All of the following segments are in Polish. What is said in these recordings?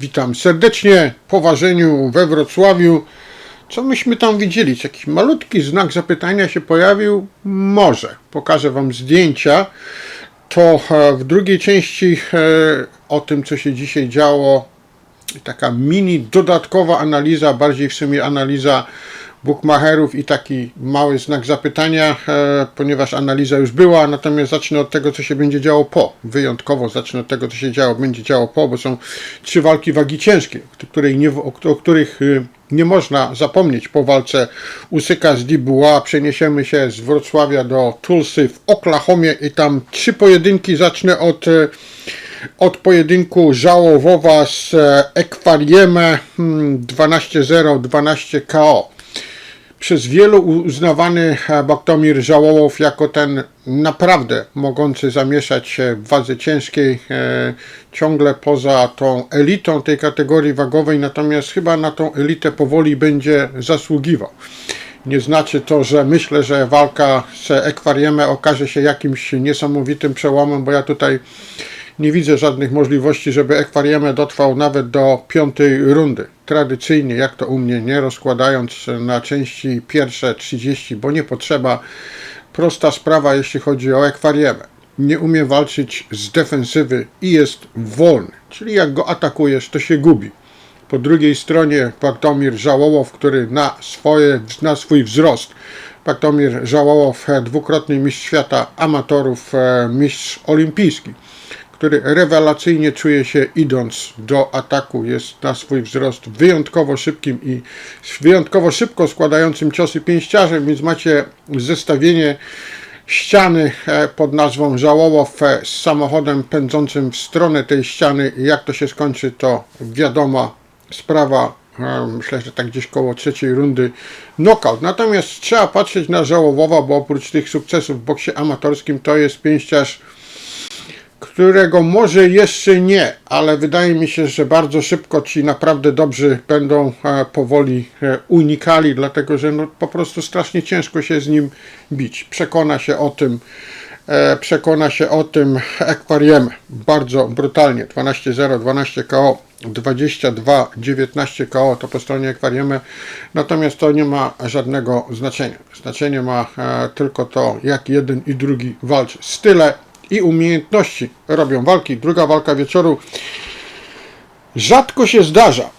Witam serdecznie po ważeniu we Wrocławiu. Co myśmy tam widzieli? Czy jakiś malutki znak zapytania się pojawił? Może. Pokażę Wam zdjęcia. To e, w drugiej części e, o tym, co się dzisiaj działo, taka mini dodatkowa analiza, bardziej w sumie analiza bookmacherów i taki mały znak zapytania, e, ponieważ analiza już była, natomiast zacznę od tego, co się będzie działo po. Wyjątkowo zacznę od tego, co się działo, będzie działo po, bo są trzy walki wagi ciężkiej, której nie, o, o których y, nie można zapomnieć po walce Usyka z Dibuła. Przeniesiemy się z Wrocławia do Tulsy w Oklahomie i tam trzy pojedynki. Zacznę od e, od pojedynku Żałowowa z e, Ekwarieme hmm, 12-0, 12 KO. Przez wielu uznawany e, Baktomir Żałowow jako ten naprawdę mogący zamieszać się w wadze ciężkiej, e, ciągle poza tą elitą tej kategorii wagowej, natomiast chyba na tą elitę powoli będzie zasługiwał. Nie znaczy to, że myślę, że walka z Ekwarieme okaże się jakimś niesamowitym przełomem, bo ja tutaj nie widzę żadnych możliwości, żeby Ekwarieme dotrwał nawet do piątej rundy. Tradycyjnie, jak to u mnie, nie rozkładając na części pierwsze 30, bo nie potrzeba. Prosta sprawa, jeśli chodzi o Ekwarieme. Nie umie walczyć z defensywy i jest wolny. Czyli jak go atakujesz, to się gubi. Po drugiej stronie Baktomir Żałołow, który na, swoje, na swój wzrost Baktomir Żałołow, dwukrotny mistrz świata amatorów, e, mistrz olimpijski który rewelacyjnie czuje się idąc do ataku. Jest na swój wzrost wyjątkowo szybkim i wyjątkowo szybko składającym ciosy pięściarzem, więc macie zestawienie ściany e, pod nazwą Żałołow e, z samochodem pędzącym w stronę tej ściany. Jak to się skończy, to wiadoma sprawa. E, Myślę, że tak gdzieś koło trzeciej rundy knockout. Natomiast trzeba patrzeć na Żałowowa, bo oprócz tych sukcesów w boksie amatorskim to jest pięściarz którego może jeszcze nie, ale wydaje mi się, że bardzo szybko ci naprawdę dobrzy będą e, powoli e, unikali, dlatego że no, po prostu strasznie ciężko się z nim bić. Przekona się o tym, e, przekona się o tym Ekwarieme bardzo brutalnie. 12-0, 12 KO. 22-19 KO to po stronie Ekwarieme, natomiast to nie ma żadnego znaczenia. Znaczenie ma tylko to, jak jeden i drugi walczy. Style i umiejętności robią walki. Druga walka wieczoru. Rzadko się zdarza,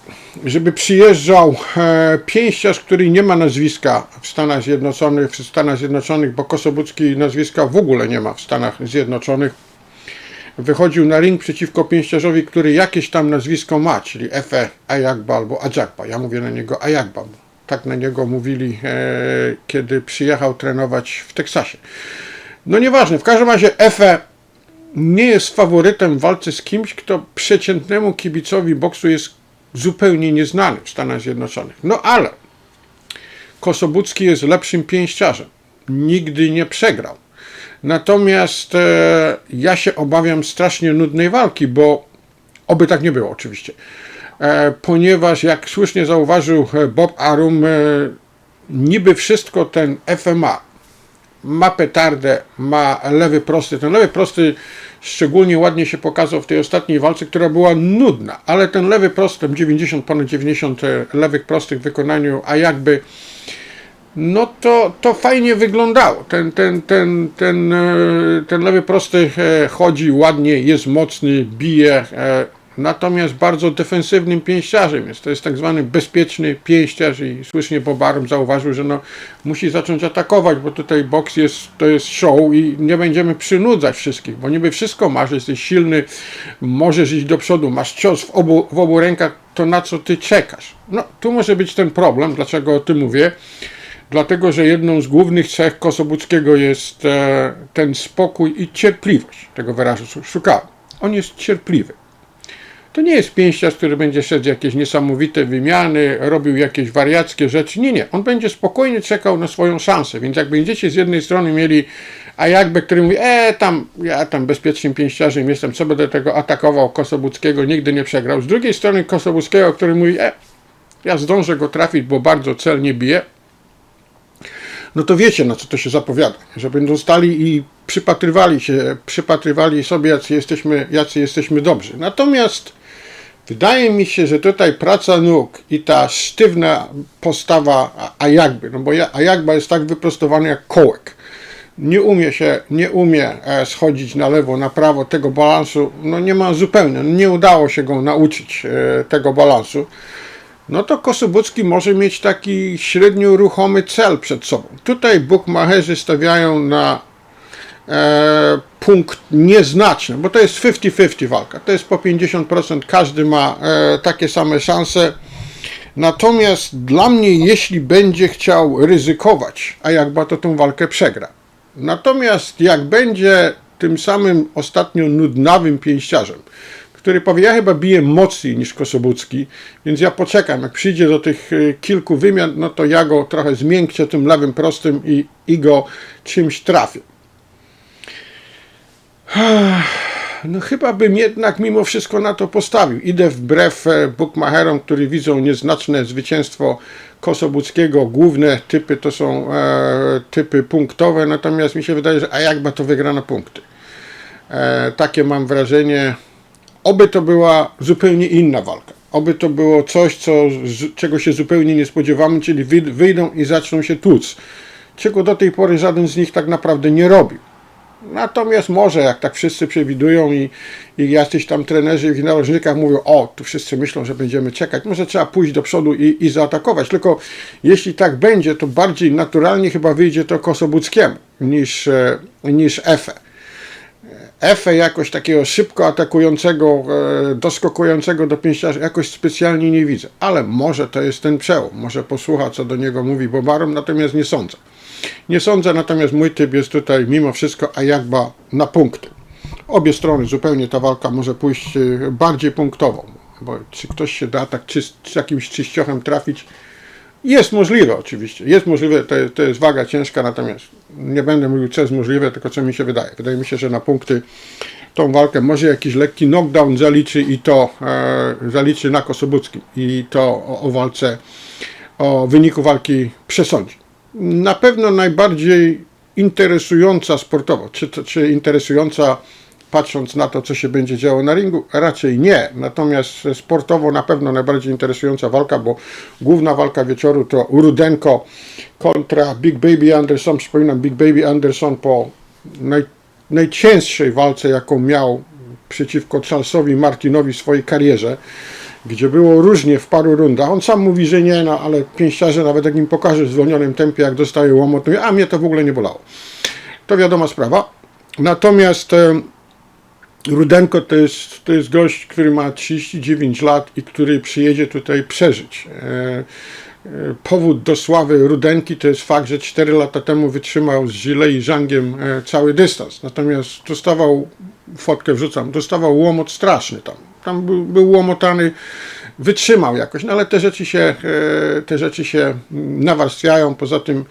żeby przyjeżdżał e, pięściarz, który nie ma nazwiska w Stanach Zjednoczonych, w Stanach Zjednoczonych, bo Kosobucki nazwiska w ogóle nie ma w Stanach Zjednoczonych. Wychodził na ring przeciwko pięściarzowi, który jakieś tam nazwisko ma, czyli Efe Ayagba albo Ajakba. Ja mówię na niego Ayagba. Tak na niego mówili, e, kiedy przyjechał trenować w Teksasie. No nieważne, w każdym razie Efe nie jest faworytem w walce z kimś, kto przeciętnemu kibicowi boksu jest zupełnie nieznany w Stanach Zjednoczonych. No ale Kosobucki jest lepszym pięściarzem. Nigdy nie przegrał. Natomiast e, ja się obawiam strasznie nudnej walki, bo oby tak nie było oczywiście. E, ponieważ jak słusznie zauważył e, Bob Arum, e, niby wszystko ten FMA, ma petardę, ma lewy prosty. Ten lewy prosty szczególnie ładnie się pokazał w tej ostatniej walce, która była nudna, ale ten lewy prosty, tam 90, ponad 90 lewych prostych w wykonaniu, a jakby no to, to fajnie wyglądało. Ten, ten, ten, ten, e, ten lewy prosty e, chodzi ładnie, jest mocny, bije, e, natomiast bardzo defensywnym pięściarzem jest. To jest tak zwany bezpieczny pięściarz i słusznie Bob Arum zauważył, że no, musi zacząć atakować, bo tutaj boks jest, to jest show i nie będziemy przynudzać wszystkich, bo niby wszystko masz, jesteś silny, możesz iść do przodu, masz cios w obu, w obu rękach, to na co ty czekasz? No, tu może być ten problem, dlaczego o tym mówię. Dlatego, że jedną z głównych cech Kosobuckiego jest e, ten spokój i cierpliwość. Tego wyrazu szukałem. On jest cierpliwy. To nie jest pięściarz, który będzie szedł jakieś niesamowite wymiany, robił jakieś wariackie rzeczy. Nie, nie. On będzie spokojnie czekał na swoją szansę. Więc jak będziecie z jednej strony mieli, a jakby, który mówi, e, tam, ja tam bezpiecznym pięściarzem jestem, co będę tego atakował Kosobuckiego, nigdy nie przegrał. Z drugiej strony Kosobuckiego, który mówi, e, ja zdążę go trafić, bo bardzo celnie bije, no to wiecie, na co to się zapowiada, że będą stali i przypatrywali się, przypatrywali sobie, jacy jesteśmy, jacy jesteśmy dobrzy. Natomiast Wydaje mi się, że tutaj praca nóg i ta sztywna postawa A- Ajagby, no bo Ja- Ajagba jest tak wyprostowany jak kołek. Nie umie się, nie umie e, schodzić na lewo, na prawo, tego balansu, no nie ma zupełnie, nie udało się go nauczyć e, tego balansu. No to Kosobucki może mieć taki średnio ruchomy cel przed sobą. Tutaj bukmacherzy stawiają na e, punkt nieznaczny, bo to jest 50-50 walka. To jest po 50%, każdy ma e, takie same szanse. Natomiast dla mnie, jeśli będzie chciał ryzykować, a jakby to tę walkę przegra. Natomiast jak będzie tym samym ostatnio nudnawym pięściarzem, który powie, ja chyba biję mocniej niż Kosobucki, więc ja poczekam, jak przyjdzie do tych e, kilku wymian, no to ja go trochę zmiękczę tym lewym prostym i, i go czymś trafię. No chyba bym jednak mimo wszystko na to postawił. Idę wbrew e, bookmacherom, którzy widzą nieznaczne zwycięstwo Kosobuckiego. Główne typy to są e, typy punktowe, natomiast mi się wydaje, że a jakby to wygra na punkty. E, takie mam wrażenie. Oby to była zupełnie inna walka. Oby to było coś, co, z, czego się zupełnie nie spodziewamy, czyli wy, wyjdą i zaczną się tłuc. Czego do tej pory żaden z nich tak naprawdę nie robił. Natomiast może, jak tak wszyscy przewidują i, i jacyś tam trenerzy w narożnikach mówią, o, tu wszyscy myślą, że będziemy czekać, może trzeba pójść do przodu i, i zaatakować. Tylko jeśli tak będzie, to bardziej naturalnie chyba wyjdzie to Kosobuckiemu niż, e, niż Efe. Efe jakoś takiego szybko atakującego, e, doskakującego do pięściarza jakoś specjalnie nie widzę. Ale może to jest ten przełom. Może posłucha, co do niego mówi Bobarum, natomiast nie sądzę. Nie sądzę, natomiast mój typ jest tutaj mimo wszystko Ajakba na punkty. Obie strony zupełnie ta walka może pójść e, bardziej punktową, bo czy ktoś się da tak czy, z jakimś czyściochem trafić, jest możliwe oczywiście, jest możliwe, to, to jest waga ciężka, natomiast nie będę mówił co jest możliwe, tylko co mi się wydaje. Wydaje mi się, że na punkty tą walkę może jakiś lekki knockdown zaliczy i to e, zaliczy na Kosobuckim i to o, o walce, o wyniku walki przesądzi. Na pewno najbardziej interesująca sportowo, czy, czy interesująca patrząc na to, co się będzie działo na ringu, raczej nie. Natomiast sportowo na pewno najbardziej interesująca walka, bo główna walka wieczoru to Rudenko kontra Big Baby Anderson. Przypominam, Big Baby Anderson po naj, najcięższej walce, jaką miał przeciwko Charlesowi Martinowi w swojej karierze, gdzie było różnie w paru rundach. On sam mówi, że nie, no ale pięściarze nawet jak im pokaże w zwolnionym tempie, jak dostaje łomot, mówi, a mnie to w ogóle nie bolało. To wiadoma sprawa. Natomiast e, Rudenko to jest, to jest gość, który ma 39 lat i który przyjedzie tutaj przeżyć. E, e, Powód do sławy Rudenki to jest fakt, że 4 lata temu wytrzymał z Gile i Żangiem e, cały dystans. Natomiast dostawał, fotkę wrzucam, dostawał łomot straszny tam. Tam był, był łomotany, wytrzymał jakoś, no ale te rzeczy się, e, te rzeczy się nawarstwiają. Poza tym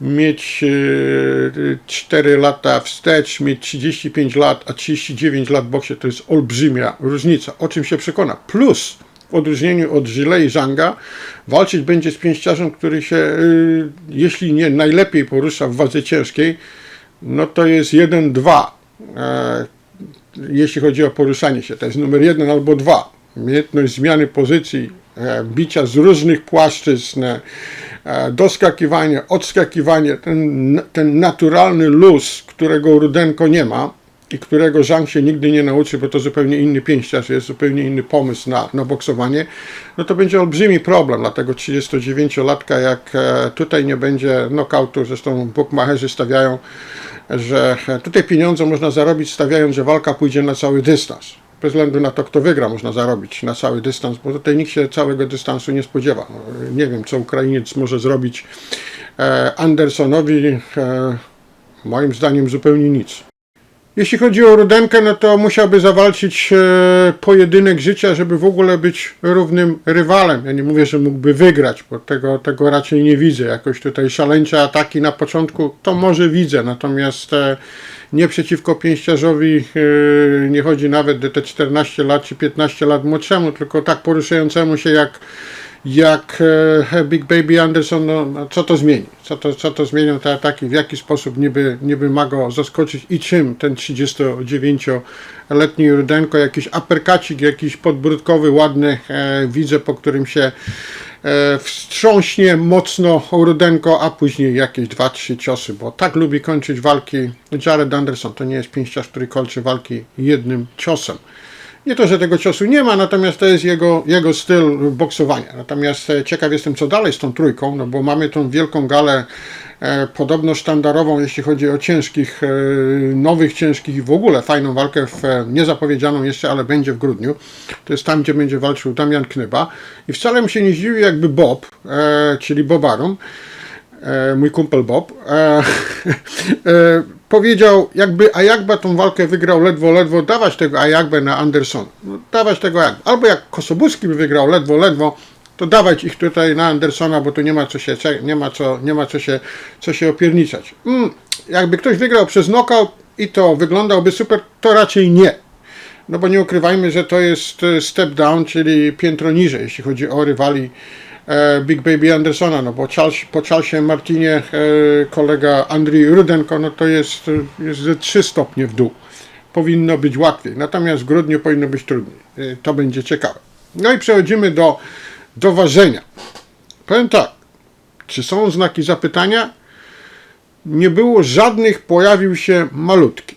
mieć e, 4 lata wstecz, mieć 35 lat, a 39 lat w boksie to jest olbrzymia różnica. O czym się przekona. Plus w odróżnieniu od Gile i Zhanga walczyć będzie z pięściarzem, który się, y, jeśli nie najlepiej porusza w wadze ciężkiej, no to jest 1-2. Jeśli chodzi o poruszanie się. To jest numer jeden albo dwa. Umiejętność zmiany pozycji, e, bicia z różnych płaszczyzn, e, doskakiwanie, odskakiwanie, ten, ten naturalny luz, którego Rudenko nie ma i którego Zhang się nigdy nie nauczy, bo to zupełnie inny pięściarz, jest zupełnie inny pomysł na, na boksowanie, no to będzie olbrzymi problem dla tego 39-latka, jak e, tutaj nie będzie knockoutu, zresztą bookmacherzy stawiają, że tutaj pieniądze można zarobić stawiając, że walka pójdzie na cały dystans. Bez względu na to, kto wygra, można zarobić na cały dystans, bo tutaj nikt się całego dystansu nie spodziewa. No, Nie wiem, co Ukrainiec może zrobić e, Andersonowi. E, moim zdaniem zupełnie nic. Jeśli chodzi o Rudenkę, no to musiałby zawalczyć e, pojedynek życia, żeby w ogóle być równym rywalem. Ja nie mówię, że mógłby wygrać, bo tego, tego raczej nie widzę. Jakoś tutaj szaleńcze ataki na początku, to może widzę, natomiast e, nie przeciwko pięściarzowi, e, nie chodzi nawet te 14 lat czy 15 lat młodszemu, tylko tak poruszającemu się jak, jak e, Big Baby Anderson, no, no co to zmieni? Co to, co to zmienią te ataki? W jaki sposób niby, niby ma go zaskoczyć i czym ten 39-letni Rudenko, jakiś aperkacik, jakiś podbródkowy, ładny, e, widzę, po którym się wstrząśnie mocno Rudenko, a później jakieś 2-3 ciosy, bo tak lubi kończyć walki Jared Anderson. To nie jest pięściarz, który kończy walki jednym ciosem. Nie to, że tego ciosu nie ma, natomiast to jest jego, jego styl boksowania. Natomiast e, ciekaw jestem, co dalej z tą trójką, no bo mamy tą wielką galę e, podobno sztandarową, jeśli chodzi o ciężkich, e, nowych ciężkich i w ogóle fajną walkę, w, e, niezapowiedzianą jeszcze, ale będzie w grudniu. To jest tam, gdzie będzie walczył Damian Knyba. I wcale mi się nie zdziwi, jakby Bob, e, czyli Bob Arum, e, mój kumpel Bob, e, e, powiedział, jakby Ayagba tą walkę wygrał ledwo, ledwo, dawać tego Ayagbę na Andersona. No, dawać tego Ayagba. Albo jak Kosobuski by wygrał ledwo, ledwo, to dawać ich tutaj na Andersona, bo tu nie ma co się, nie ma co, nie ma co się, co się opierniczać. Mm, jakby ktoś wygrał przez knockout i to wyglądałby super, to raczej nie. No bo nie ukrywajmy, że to jest e, step down, czyli piętro niżej, jeśli chodzi o rywali Big Baby Andersona, no bo Charles, po Charlesie Martinie e, kolega Andrii Rudenko, no to jest, e, jest ze 3 stopnie w dół. Powinno być łatwiej, natomiast w grudniu powinno być trudniej. E, to będzie ciekawe. No i przechodzimy do, do ważenia. Powiem tak, czy są znaki zapytania? Nie było żadnych, pojawił się malutki.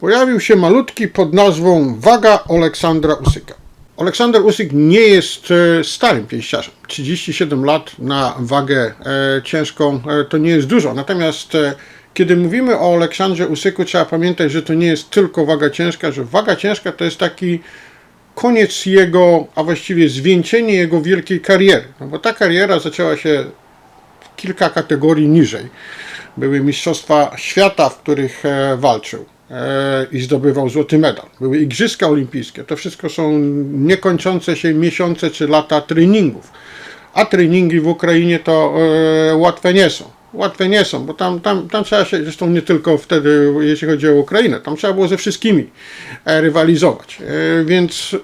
Pojawił się malutki pod nazwą Waga Aleksandra Usyka. Aleksander Usyk nie jest e, starym pięściarzem. 37 lat na wagę e, ciężką e, to nie jest dużo. Natomiast kiedy mówimy o Aleksandrze Usyku, trzeba pamiętać, że to nie jest tylko waga ciężka, że waga ciężka to jest taki koniec jego, a właściwie zwieńczenie jego wielkiej kariery. No bo ta kariera zaczęła się kilka kategorii niżej. Były Mistrzostwa Świata, w których walczył i zdobywał złoty medal. Były Igrzyska Olimpijskie. To wszystko są niekończące się miesiące czy lata treningów. A treningi w Ukrainie to e, łatwe nie są. Łatwe nie są, bo tam, tam, tam trzeba się, zresztą nie tylko wtedy, jeśli chodzi o Ukrainę, tam trzeba było ze wszystkimi e, rywalizować. E, więc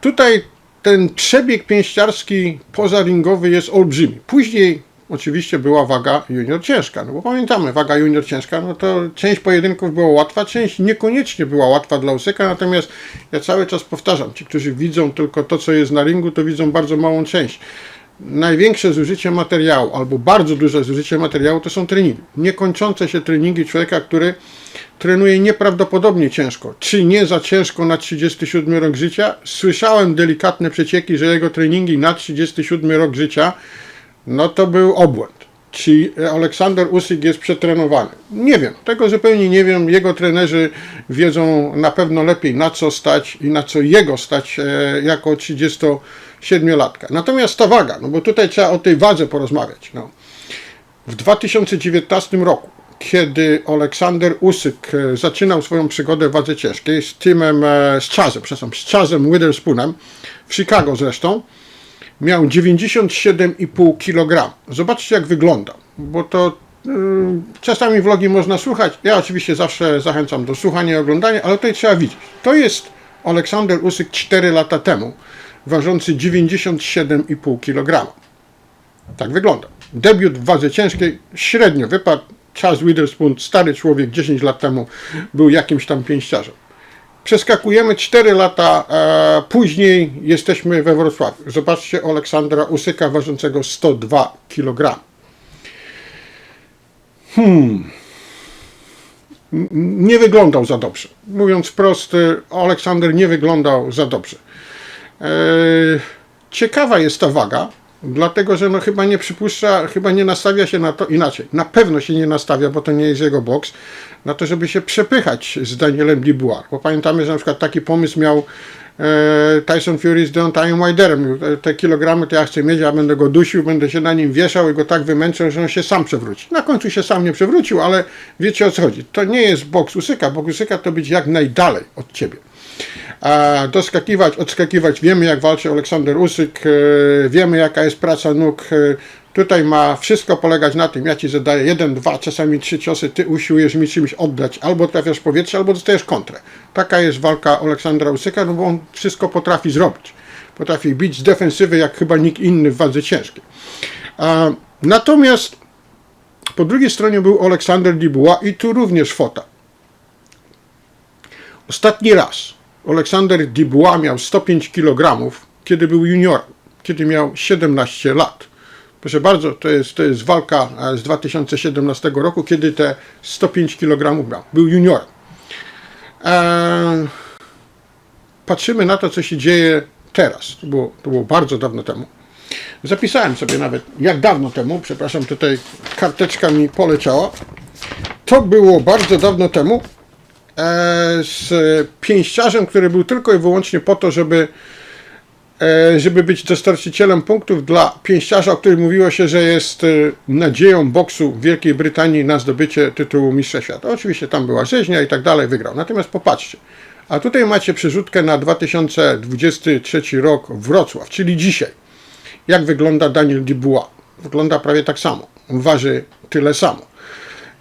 tutaj ten przebieg pięściarski pozaringowy jest olbrzymi. Później oczywiście była waga junior ciężka, no bo pamiętamy, waga junior ciężka, no to część pojedynków była łatwa, część niekoniecznie była łatwa dla Usyka, natomiast ja cały czas powtarzam, ci, którzy widzą tylko to, co jest na ringu, to widzą bardzo małą część. Największe zużycie materiału, albo bardzo duże zużycie materiału, to są treningi. Niekończące się treningi człowieka, który trenuje nieprawdopodobnie ciężko. Czy nie za ciężko na 37 rok życia? Słyszałem delikatne przecieki, że jego treningi na 37 rok życia no to był obłęd. Czy Aleksander Usyk jest przetrenowany? Nie wiem, tego zupełnie nie wiem. Jego trenerzy wiedzą na pewno lepiej na co stać i na co jego stać e, jako 37-latka. Natomiast ta waga, no bo tutaj trzeba o tej wadze porozmawiać. No. W 2019 roku, kiedy Aleksander Usyk e, zaczynał swoją przygodę w wadze ciężkiej z teamem, e, z Chazem, przepraszam, z Chazem Witherspoonem, w Chicago zresztą, miał 97,5 kg. Zobaczcie jak wygląda, bo to y, czasami vlogi można słuchać. Ja oczywiście zawsze zachęcam do słuchania i oglądania, ale tutaj trzeba widzieć. To jest Aleksander Usyk 4 lata temu, ważący 97,5 kg. Tak wygląda. Debiut w wadze ciężkiej średnio wypadł. Charles Witherspoon, stary człowiek, 10 lat temu był jakimś tam pięściarzem. Przeskakujemy 4 lata e, później, jesteśmy we Wrocławiu. Zobaczcie Aleksandra Usyka ważącego 102 kg. Hmm. Nie wyglądał za dobrze. Mówiąc wprost, e, Aleksander nie wyglądał za dobrze. E, ciekawa jest ta waga, dlatego że no chyba nie przypuszcza, chyba nie nastawia się na to inaczej. Na pewno się nie nastawia, bo to nie jest jego boks, na to, żeby się przepychać z Danielem Dubois. Bo pamiętamy, że na przykład taki pomysł miał e, Tyson Fury z Deontayem Wilderem. Te, te kilogramy to ja chcę mieć, ja będę go dusił, będę się na nim wieszał i go tak wymęczę, że on się sam przewróci. Na końcu się sam nie przewrócił, ale wiecie o co chodzi. To nie jest boks Usyka. Boks Usyka to być jak najdalej od ciebie. Doskakiwać, odskakiwać, wiemy jak walczy Aleksander Usyk, e, wiemy jaka jest praca nóg, e, Tutaj ma wszystko polegać na tym, ja ci zadaję jeden, dwa, czasami trzy ciosy, ty usiłujesz mi czymś oddać, albo trafiasz w powietrze, albo dostajesz kontrę. Taka jest walka Aleksandra Usyka, no bo on wszystko potrafi zrobić. Potrafi bić z defensywy, jak chyba nikt inny w wadze ciężkiej. Natomiast po drugiej stronie był Aleksander Dubois i tu również fota. Ostatni raz Aleksander Dubois miał 105 kg, kiedy był juniorem, kiedy miał 17 lat. Proszę bardzo, to jest, to jest walka e, z 2017 roku, kiedy te 105 kg brał. Był juniorem. Eee, patrzymy na to, co się dzieje teraz. To było, bardzo dawno temu. Zapisałem sobie nawet, jak dawno temu, przepraszam, tutaj karteczka mi poleciała. To było bardzo dawno temu z pięściarzem, który był tylko i wyłącznie po to, żeby, e, żeby być dostarczycielem punktów dla pięściarza, o którym mówiło się, że jest e, nadzieją boksu Wielkiej Brytanii na zdobycie tytułu Mistrza Świata. Oczywiście tam była rzeźnia i tak dalej, wygrał. Natomiast popatrzcie, a tutaj macie przerzutkę na 2023 rok Wrocław, czyli dzisiaj. Jak wygląda Daniel Dubois? Wygląda prawie tak samo. Waży tyle samo.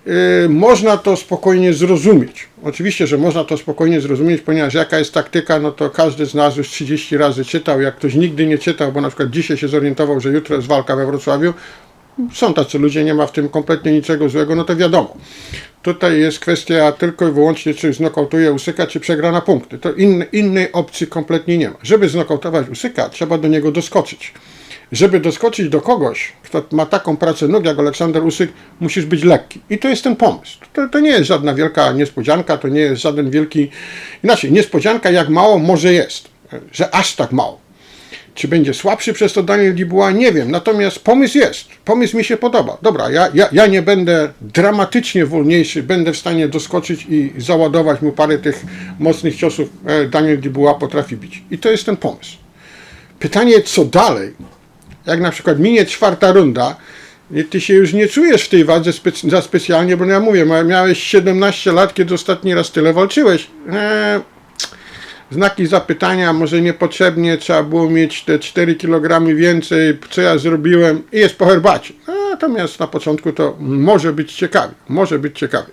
Yy, można to spokojnie zrozumieć. Oczywiście, że można to spokojnie zrozumieć, ponieważ jaka jest taktyka, no to każdy z nas już 30 razy czytał. Jak ktoś nigdy nie czytał, bo na przykład dzisiaj się zorientował, że jutro jest walka we Wrocławiu, są tacy ludzie, nie ma w tym kompletnie niczego złego, no to wiadomo. Tutaj jest kwestia tylko i wyłącznie, czy znokautuje Usyka, czy przegra na punkty. To inny, innej opcji kompletnie nie ma. Żeby znokautować Usyka, trzeba do niego doskoczyć. Żeby doskoczyć do kogoś, kto ma taką pracę nóg jak Aleksander Usyk, musisz być lekki. I to jest ten pomysł. To, to nie jest żadna wielka niespodzianka, to nie jest żaden wielki... Inaczej, niespodzianka jak mało może jest, że aż tak mało. Czy będzie słabszy przez to Daniel Dubois? Nie wiem. Natomiast pomysł jest. Pomysł mi się podoba. Dobra, ja, ja, ja nie będę dramatycznie wolniejszy, będę w stanie doskoczyć i załadować mu parę tych mocnych ciosów. e, Daniel Dubois potrafi bić. I to jest ten pomysł. Pytanie, co dalej? Jak na przykład minie czwarta runda, ty się już nie czujesz w tej wadze za specjalnie, bo no ja mówię, miałeś 17 lat, kiedy ostatni raz tyle walczyłeś. Eee, znaki zapytania, może niepotrzebnie, trzeba było mieć te 4 kg więcej, co ja zrobiłem i jest po herbacie. Natomiast na początku to może być ciekawie, może być ciekawie.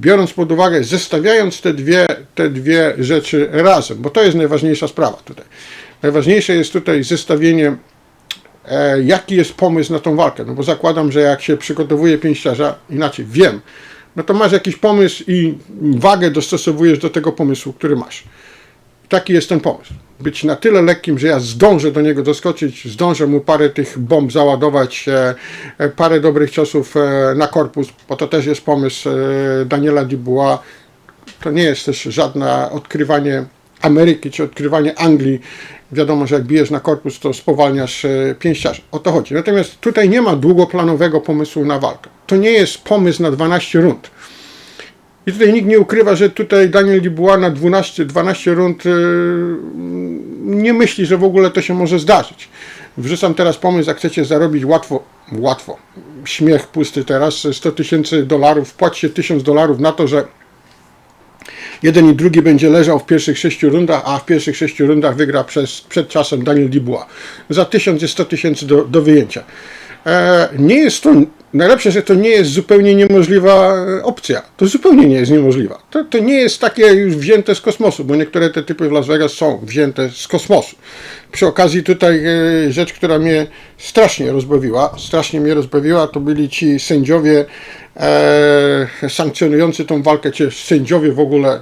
Biorąc pod uwagę, zestawiając te dwie, te dwie rzeczy razem, bo to jest najważniejsza sprawa tutaj. Najważniejsze jest tutaj zestawienie e, jaki jest pomysł na tą walkę. No bo zakładam, że jak się przygotowuje pięściarza, inaczej wiem, no to masz jakiś pomysł i wagę dostosowujesz do tego pomysłu, który masz. Taki jest ten pomysł. Być na tyle lekkim, że ja zdążę do niego doskoczyć, zdążę mu parę tych bomb załadować, e, e, parę dobrych ciosów na korpus, bo to też jest pomysł Daniela Dubois. To nie jest też żadne odkrywanie Ameryki czy odkrywanie Anglii. Wiadomo, że jak bijesz na korpus, to spowalniasz e, pięściarza. O to chodzi. Natomiast tutaj nie ma długoplanowego pomysłu na walkę. To nie jest pomysł na 12 rund. I tutaj nikt nie ukrywa, że tutaj Daniel Dubois na 12, 12 rund yy, nie myśli, że w ogóle to się może zdarzyć. Wrzucam teraz pomysł, jak chcecie zarobić łatwo, łatwo, śmiech pusty teraz, 100 tysięcy dolarów, płaćcie 1000 dolarów na to, że jeden i drugi będzie leżał w pierwszych sześciu rundach, a w pierwszych sześciu rundach wygra przez, przed czasem Daniel Dubois. Za 1000 jest 100 tysięcy do, do wyjęcia. E, nie jest to, najlepsze, że to nie jest zupełnie niemożliwa e, opcja. To zupełnie nie jest niemożliwa. To, to nie jest takie już wzięte z kosmosu, bo niektóre te typy w Las Vegas są wzięte z kosmosu. Przy okazji tutaj e, rzecz, która mnie strasznie rozbawiła, strasznie mnie rozbawiła, to byli ci sędziowie e, sankcjonujący tą walkę, czy sędziowie w ogóle, e,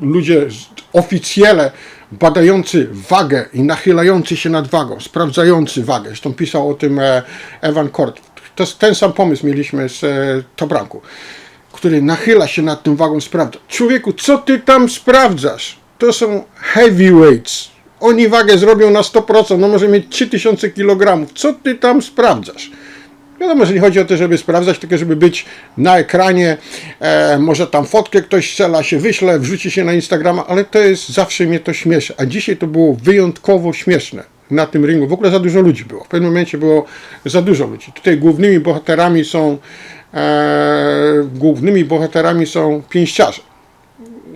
ludzie, oficjele badający wagę i nachylający się nad wagą, sprawdzający wagę. Zresztą pisał o tym e, Evan Cord. To ten sam pomysł mieliśmy z e, Tobranku, który nachyla się nad tym wagą, sprawdza. Człowieku, co ty tam sprawdzasz? To są heavyweights. Oni wagę zrobią na 100%, no może mieć 3000 kg. Co ty tam sprawdzasz? Wiadomo, że nie chodzi o to, żeby sprawdzać, tylko żeby być na ekranie, e, może tam fotkę ktoś strzela, się wyśle, wrzuci się na Instagrama, ale to jest, zawsze mnie to śmieszy. A dzisiaj to było wyjątkowo śmieszne na tym ringu. W ogóle za dużo ludzi było. W pewnym momencie było za dużo ludzi. Tutaj głównymi bohaterami są e, głównymi bohaterami są pięściarze.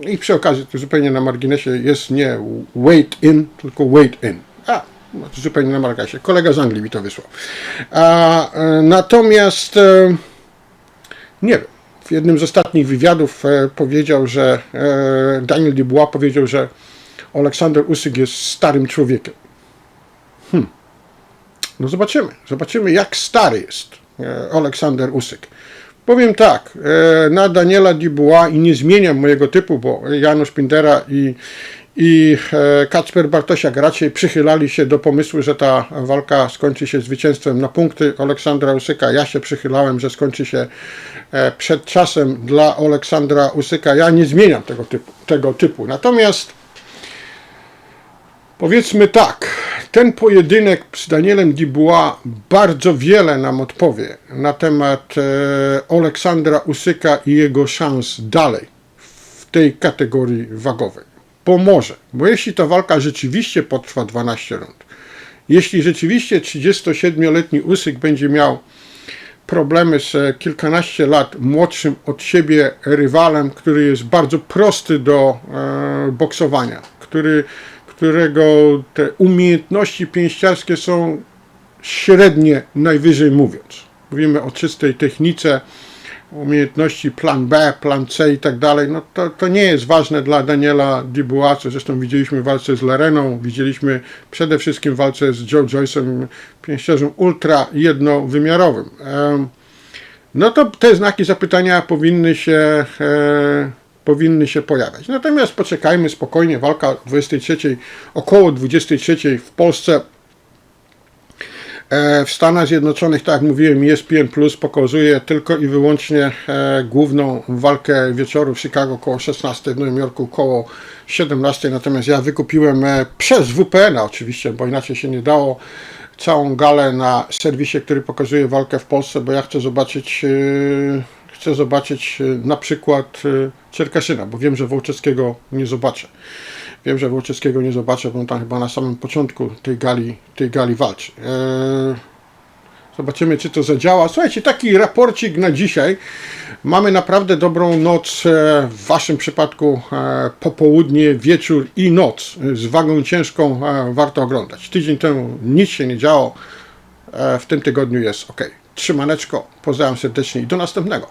I przy okazji, to zupełnie na marginesie, jest nie weight in, tylko weight in. A, zupełnie na margasie. Kolega z Anglii mi to wysłał. A, e, natomiast e, nie wiem. W jednym z ostatnich wywiadów e, powiedział, że e, Daniel Dubois powiedział, że Aleksander Usyk jest starym człowiekiem. Hmm. No zobaczymy. Zobaczymy, jak stary jest e, Aleksander Usyk. Powiem tak, e, na Daniela Dubois i nie zmieniam mojego typu, bo Janusz Pindera i, i e, Kacper Bartosiak raczej przychylali się do pomysłu, że ta walka skończy się zwycięstwem na punkty Aleksandra Usyka. Ja się przychylałem, że skończy się przed czasem dla Aleksandra Usyka. Ja nie zmieniam tego typu. Tego typu. Natomiast Powiedzmy tak, ten pojedynek z Danielem Dubois bardzo wiele nam odpowie na temat e, Aleksandra Usyka i jego szans dalej w tej kategorii wagowej. Pomoże, bo jeśli ta walka rzeczywiście potrwa 12 rund, jeśli rzeczywiście 37-letni Usyk będzie miał problemy z kilkanaście lat młodszym od siebie rywalem, który jest bardzo prosty do e, boksowania, który, którego te umiejętności pięściarskie są średnie, najwyżej mówiąc. Mówimy o czystej technice, umiejętności plan B, plan C i tak dalej, no to, to nie jest ważne dla Daniela Dubois, co zresztą widzieliśmy walce z Lareną, widzieliśmy przede wszystkim walce z Joe Joyce'em, pięściarzem ultra jednowymiarowym. No to te znaki zapytania powinny się, e, powinny się pojawiać. Natomiast poczekajmy spokojnie, walka 23, około 23 w Polsce E, W Stanach Zjednoczonych, tak jak mówiłem, ESPN Plus pokazuje tylko i wyłącznie e, główną walkę wieczoru w Chicago około 16, w Nowym Jorku około 17, natomiast ja wykupiłem e, przez VPN-a oczywiście, bo inaczej się nie dało, całą galę na serwisie, który pokazuje walkę w Polsce, bo ja chcę zobaczyć chcę zobaczyć e, na przykład e, Czerkaszyna, bo wiem, że Wołczewskiego nie zobaczę. Wiem, że Wołczewskiego nie zobaczę, bo on tam chyba na samym początku tej gali, tej gali walczy. Eee, zobaczymy, czy to zadziała. Słuchajcie, taki raporcik na dzisiaj. Mamy naprawdę dobrą noc, e, w Waszym przypadku e, popołudnie, wieczór i noc z wagą ciężką e, warto oglądać. Tydzień temu nic się nie działo, e, w tym tygodniu jest ok. Trzymaneczko, pozdrawiam serdecznie i do następnego.